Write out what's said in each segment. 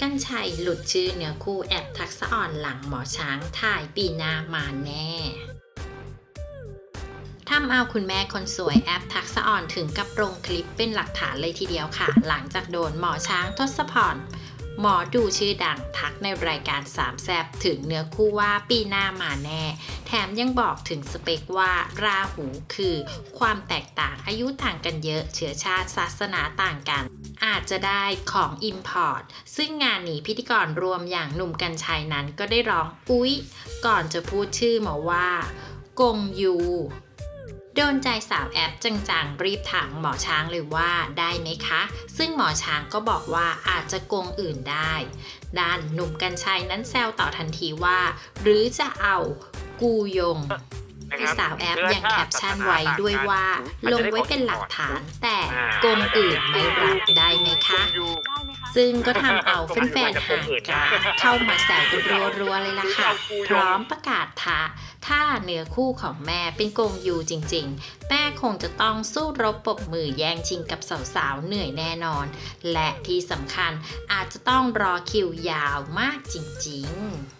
กันชัยหลุดชื่อเนื้อคู่แอบทักษะอ่อนหลังหมอช้างถ่ายปีหน้ามาแน่ทำเอาคุณแม่คนสวยแอปทักษะอ่อนถึงกับลงคลิปเป็นหลักฐานเลยทีเดียวค่ะ หลังจากโดนหมอช้างทศพร หมอดูชื่อดังทักในรายการสามแซบถึงเนื้อคู่ว่าปีหน้ามาแน่ แถมยังบอกถึงสเปคว่าราหูคือ ความแตกต่างอายุต่างกันเยอะ เชื้อชาติศาสนาต่างกัน อาจจะได้ของ Import ซึ่งงานนี้พิธีกรรวมอย่างหนุ่มกัญชัยนั้นก็ได้ร้องอุ๊ย ก่อนจะพูดชื่อมาว่ากงยู โดนใจสาวแอปจังๆ รีบถามหมอช้างเลยว่าได้ไหมคะ ซึ่งหมอช้างก็บอกว่าอาจจะโกงอื่นได้ ด้านหนุ่มกัญชัยนั้นแซวต่อทันทีว่า หรือจะเอากูยงที่สาวแอปยังแคปชั่นไว้ด้วยว่า ลงไว้เป็นหลักฐานแต่กงอื่นไม่รับได้ไหมคะ ซึ่งก็ทำเอาแฟนๆหางกาเข้ามาแซวกันรัวๆเลยล่ะค่ะ พร้อมประกาศท้า ถ้าเนื้อคู่ของแม่เป็นกงยูจริงๆ แม่คงจะต้องสู้รบปบมือแย่งชิงกับสาวๆ เหนื่อยแน่นอน และที่สำคัญอาจจะต้องรอคิวยาวมากจริงๆ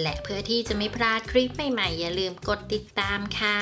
และเพื่อที่จะไม่พลาดคลิปใหม่ๆ อย่าลืมกดติดตามค่ะ